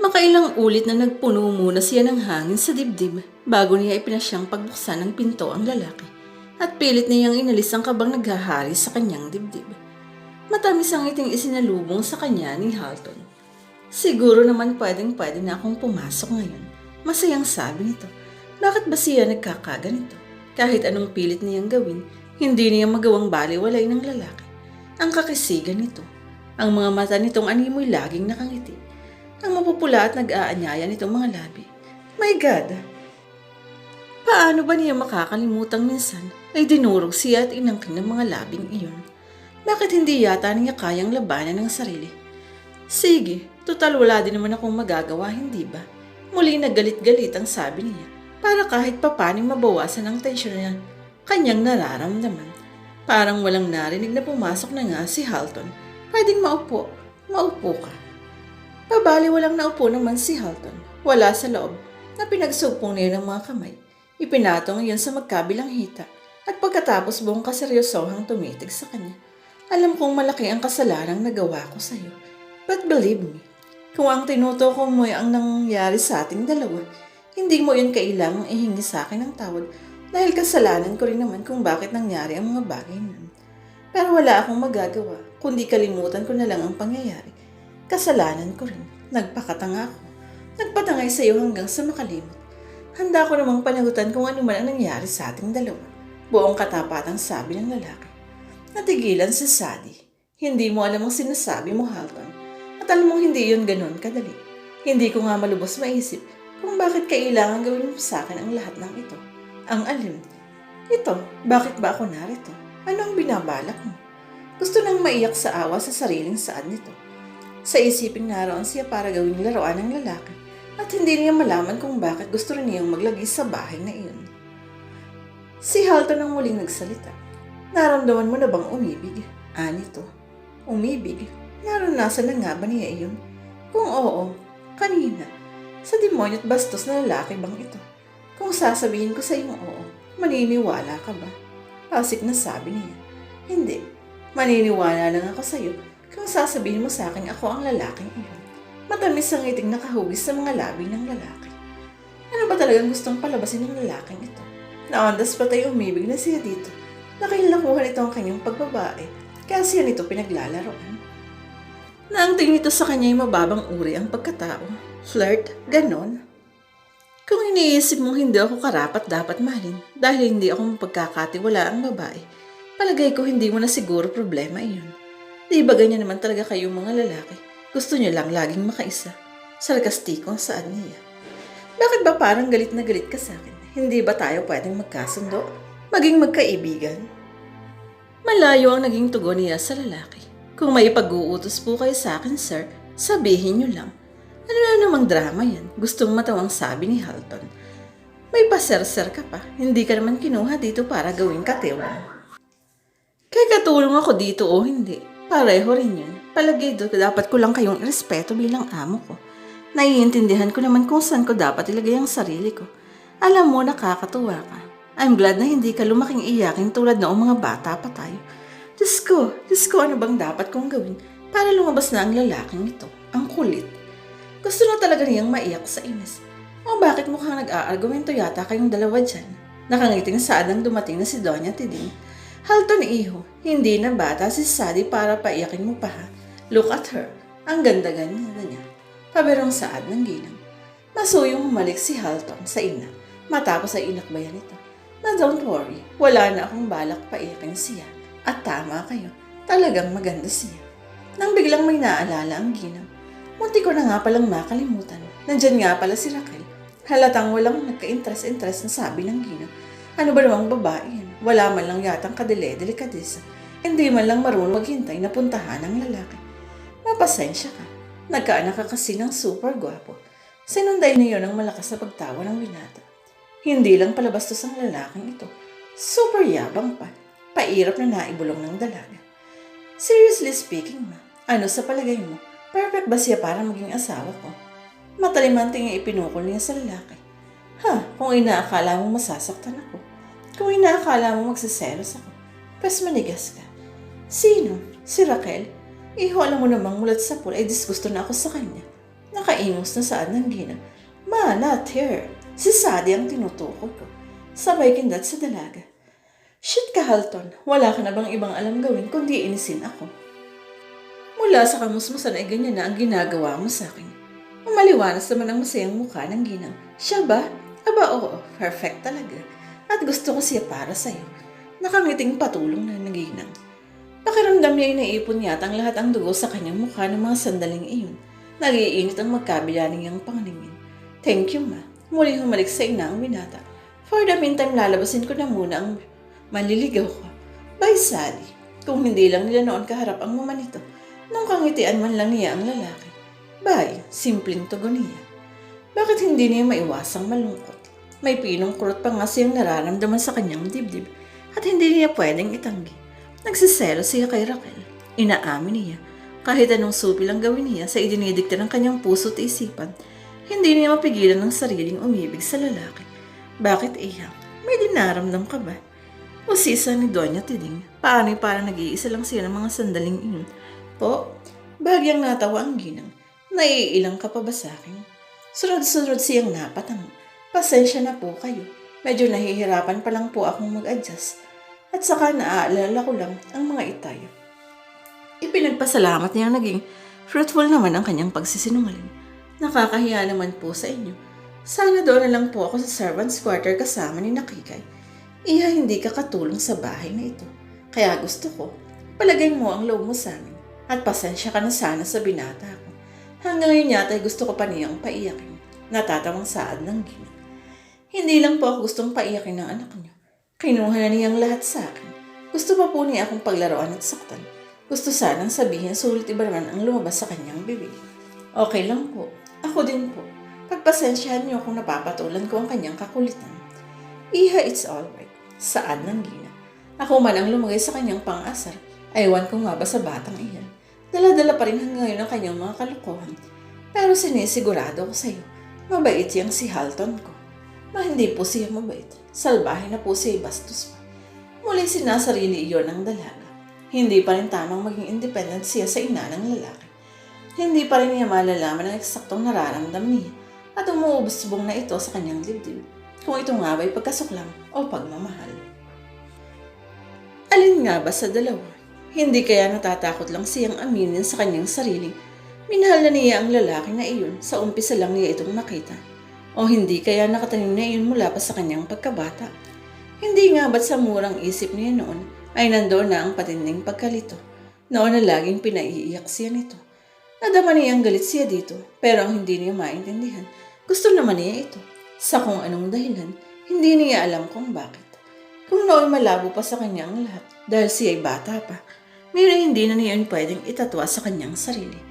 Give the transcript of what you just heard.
Makailang ulit na nagpuno muna siya ng hangin sa dibdib bago niya ipinasyang pagbuksan ng pinto ang lalaki at pilit niyang inalis ang kabang naghahari sa kanyang dibdib. Matamis ang iting isinalubong sa kanya ni Halton. Siguro naman pwedeng pwede na akong pumasok ngayon. Masayang sabi nito. Bakit ba siya nagkakaganito? Kahit anong pilit niyang gawin, hindi niya magawang baliwalay ng lalaki. Ang kakisigan nito. Ang mga mata nitong animoy laging nakangiti. Ang mapupula at nag-aanyaya nitong mga labi. My God! Paano ba niya makakalimutang minsan ay dinurog siya at inangkin ng mga labing iyon? Bakit hindi yata niya kayang labanan ng sarili? Sige, total wala din naman akong magagawa, hindi ba? Muli nagalit-galit ang sabi niya para kahit papaning mabawasan ang tensyon niya kanyang nararamdaman. Parang walang narinig na pumasok na nga si Halton. Pwedeng maupo. Maupo ka. Pabali walang naupo naman si Halton. Wala sa loob na pinagsupong niya ng mga kamay. Ipinatong iyon sa magkabilang hita at pagkatapos buong kaseryosohang tumitig sa kanya. Alam kong malaki ang kasalanang nagawa ko sa iyo. But believe me, kung ang tinutuko mo ang nangyari sa ating dalawa, hindi mo yun kailangang ihingi sa akin ng tawad dahil kasalanan ko rin naman kung bakit nangyari ang mga bagay nun. Pero wala akong magagawa, kundi kalimutan ko na lang ang pangyayari. Kasalanan ko rin. Nagpakatanga ako. Nagpatangay sa iyo hanggang sa makalimot. Handa ko namang panagutan kung ano man ang nangyari sa ating dalawa. Buong katapatang sabi ng lalaki. Natigilan si Sadie. Hindi mo alam ang sinasabi mo, Halton. At alam mong hindi yun ganun kadali. Hindi ko nga malubos maisip kung bakit kailangan gawin mo sa akin ang lahat ng ito. Ang alim. Ito, bakit ba ako narito? Ano ang binabalak mo? Gusto nang maiyak sa awa sa sariling saad nito. Sa isiping naroon siya para gawing laruan ng lalaki at hindi niya malaman kung bakit gusto rin niyang maglagi sa bahay na iyon. Si Halton ang muling nagsalita. Naramdaman mo na bang umibig? Anito. Umibig? Naranasan na nga ba niya iyon? Kung oo, kanina. Sa demonyo at bastos na lalaki bang ito? Kung sasabihin ko sa iyong oo, maniniwala ka ba? Pasik na sabi niya. Hindi. Maniniwala lang ako sa iyo kung sasabihin mo sa akin ako ang lalaking iyon. Matamis ang iting nakahugis sa mga labi ng lalaki. Ano ba talagang gustong palabasin ng lalaking ito? Naondas pa tayo umibig na siya dito. Nakilakuhan ito ang kanyang pagbabae, kaya siya nito pinaglalaroan. Na ang tingin nito sa kanya ay mababang uri ang pagkatao. Flirt, ganon. Kung iniisip mong hindi ako karapat dapat mahalin dahil hindi ako mapagkakatiwala ang babae, palagay ko hindi mo na siguro problema iyon. Di ba ganyan naman talaga kayong mga lalaki? Gusto niyo lang laging makaisa. Sarkastiko saad niya. Bakit ba parang galit na galit ka sa akin? Hindi ba tayo pwedeng magkasundo? Maging magkaibigan? Malayo ang naging tugon niya sa lalaki. Kung may pag-uutos po kayo sa akin, sir, sabihin niyo lang. Ano na namang drama yan? Gustong matawang sabi ni Halton. May paserser ka pa. Hindi ka naman kinuha dito para gawing katiwang. Kaya katulong ako dito o hindi. Pareho rin yun. Palagi doon dapat ko lang kayong respeto bilang amo ko. Naiintindihan ko naman kung saan ko dapat ilagay ang sarili ko. Alam mo, nakakatuwa ka. I'm glad na hindi ka lumaking iyakin tulad noong mga bata pa tayo. Diyos ko, Diyos ko, ano bang dapat kong gawin para lumabas na ang lalaking ito? Ang kulit. Gusto na talaga niyang maiyak sa inis. O bakit mukhang nag-aargumento yata kayong dalawa dyan? Nakangiting saad nang dumating na si Doña Tiding. Halton iho, hindi na bata si Sadie para paiyakin mo pa ha. Look at her. Ang ganda-ganda niya. Paberong saad ng ginang. Masuyong humalik si Halton sa ina matapos ay inakbayan ito. Na don't worry, wala na akong balak paiyakin siya. At tama kayo, talagang maganda siya. Nang biglang may naalala ang ginang, munti ko na nga palang makalimutan. Nandyan nga pala si Raquel. Halatang walang nagka-interest-interest na sabi ng ginang. Ano ba namang babae? Wala man lang yatang kadele-delikadesa. Hindi man lang marunong maghintay na puntahan ng lalaki. Mapasensya ka. Nagkaanak ka kasi ng super gwapo. Sinunday niyo ng malakas na pagtawa ng binata. Hindi lang palabastos ang lalaking ito. Super yabang pa. Pairap na naibulong ng dalaga. Seriously speaking ma, ano sa palagay mo? Perfect ba siya para maging asawa ko? Matalimanting ang ipinukol niya sa lalaki. Ha, kung inaakala mo masasaktan ako. Kung inaakala mo magsiselos ako, pwes manigas ka. Sino? Si Raquel? Iho, alam mo namang mulat sa pool ay disgusto na ako sa kanya. Nakaingos na saan ng ginang. Ma, not here. Si Sadie ang tinutukoy ko. Sabay kindat sa dalaga. Shit ka, Halton. Wala ka na bang ibang alam gawin kundi inisin ako? Mula sa kamusmusan ay ganyan na ang ginagawa mo sa akin. Umaliwanas naman ang masayang mukha ng ginang. Siya ba? Aba oo, perfect talaga. At gusto ko siya para sa'yo. Nakangiting patulong na naginang. Pakiramdam niya ay naipon yata ang lahat ang dugo sa kanyang mukha ng mga sandaling iyon. Nagiinit ang magkabila niyang panganingin. Thank you, ma. Muli humalik sa ina ang binata. For the meantime, lalabasin ko na muna ang manliligaw ko. Bye, Sally. Kung hindi lang nila noon kaharap ang mama nito, nung kangitian man lang niya ang lalaki. Bye, simpleng tugon niya. Bakit hindi niya maiwasang malungkot? May pinong kurot pa nga siyang nararamdaman sa kanyang dibdib at hindi niya pwedeng itanggi. Nagsiselo siya kay Raquel. Inaamin niya. Kahit anong supi lang gawin niya sa idinidikta ng kanyang puso at isipan, hindi niya mapigilan ng sariling umibig sa lalaki. Bakit iyak? May dinaramdam ka ba? O sisa ni Doña Tiding, paano'y parang nag-iisa lang siya ng mga sandaling iyon. Po, bagyang natawa ang ginang. Naiilang ka pa ba sa akin? Sunod-sunod siyang napatang. Pasensya na po kayo. Medyo nahihirapan pa lang po akong mag-adjust. At saka naaalala ko lang ang mga itayo. Ipinagpasalamat niya naging fruitful naman ang kanyang pagsisinungaling. Nakakahiya naman po sa inyo. Sana doon na lang po ako sa servant's quarter kasama ni Nakikay. Iha hindi ka katulong sa bahay na ito. Kaya gusto ko, palagay mo ang loob mo sa amin. At pasensya ka na sana sa binata ko. Hanggang ngayon yata gusto ko pa niyang paiyakin. Natatawang saad ng ginang. Hindi lang po ako gustong paiyakin ng anak niyo. Kinuha na niyang lahat sa akin. Gusto pa po niya akong paglaruan at saktan. Gusto sanang sabihin sulit iba naman ang lumabas sa kanyang bibig. Okay lang po. Ako din po. Pagpasensyahan niyo kung napapatulan ko ang kanyang kakulitan. Iha, it's alright. Saan ng gina? Ako man ang lumagay sa kanyang pang-asar. Aywan ko nga ba sa batang iyan. Dala-dala pa rin hanggang ngayon ang kanyang mga kalokohan. Pero sinisigurado ko sa'yo, mabait yang si Halton ko. Ma hindi po siya mabait. Salbahe na po siya bastos pa. Muli sinasarili iyon ng dalaga. Hindi pa rin tamang maging independent siya sa ina ng lalaki. Hindi pa rin niya malalaman ang eksaktong nararamdam niya at umuubos-bong na ito sa kanyang dibdib kung ito nga ba'y pagkasuklam o pagmamahal. Alin nga ba sa dalawa? Hindi kaya natatakot lang siyang aminin sa kanyang sariling minahal na niya ang lalaki na iyon sa umpisa lang niya itong nakita. O hindi kaya nakatanim na iyon mula pa sa kanyang pagkabata. Hindi nga ba't sa murang isip niya noon ay nandoon na ang patinding pagkalito. Noon na laging pinaiiyak siya nito. Nadama niyang galit siya dito pero ang hindi niya maintindihan. Gusto naman niya ito. Sa kung anong dahilan, hindi niya alam kung bakit. Kung noon malabo pa sa kanya ang lahat dahil siya ay bata pa, mayroon hindi na niya pwedeng itatwa sa kanyang sarili.